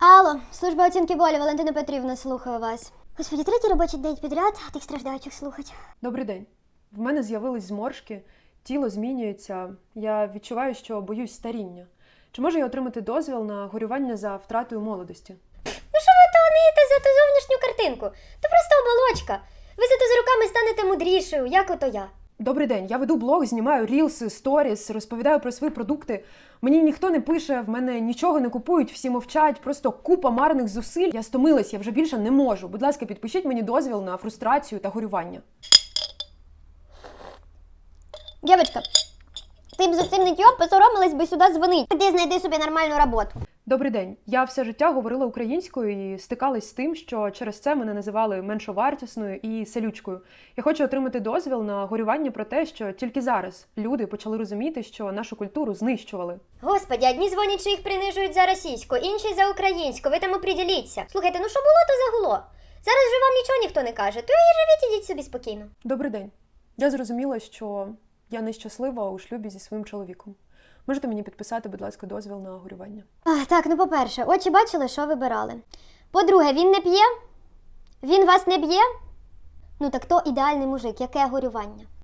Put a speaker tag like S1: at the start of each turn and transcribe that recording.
S1: Алло, служба оцінки болі, Валентина Петрівна, слухаю вас. Господи, третій робочий день підряд, а тих страждаючих слухать.
S2: Добрий день. В мене з'явились зморшки, тіло змінюється. Я відчуваю, що боюсь старіння. Чи можу я отримати дозвіл на горювання за втратою молодості?
S1: Ну що ви тонете за ту зовнішню картинку? То просто оболочка. Ви зато з руками станете мудрішою, як ото я.
S2: Добрий день. Я веду блог, знімаю рілси, сторіс, розповідаю про свої продукти. Мені ніхто не пише, в мене нічого не купують, всі мовчать, просто купа марних зусиль. Я стомилась, я вже більше не можу. Будь ласка, підпишіть мені дозвіл на фрустрацію та горювання.
S1: Дівчатка, ти б за цим ниттєм посоромилась би сюди дзвонить. Іди знайди собі нормальну роботу.
S2: Добрий день. Я все життя говорила українською і стикалась з тим, що через це мене називали меншовартісною і селючкою. Я хочу отримати дозвіл на горювання про те, що тільки зараз люди почали розуміти, що нашу культуру знищували.
S1: Господи, одні дзвонять, що їх принижують за російську, інші за українську. Ви там оприділіться. Слухайте, ну що було, то загуло. Зараз же вам нічого ніхто не каже, то і живіть ідіть собі спокійно.
S2: Добрий день. Я зрозуміла, що я нещаслива у шлюбі зі своїм чоловіком. Можете мені підписати, будь ласка, дозвіл на горювання?
S1: А, так, ну по-перше, очі бачили, що вибирали. По-друге, він не п'є? Він вас не б'є? Ну так то ідеальний мужик, яке горювання.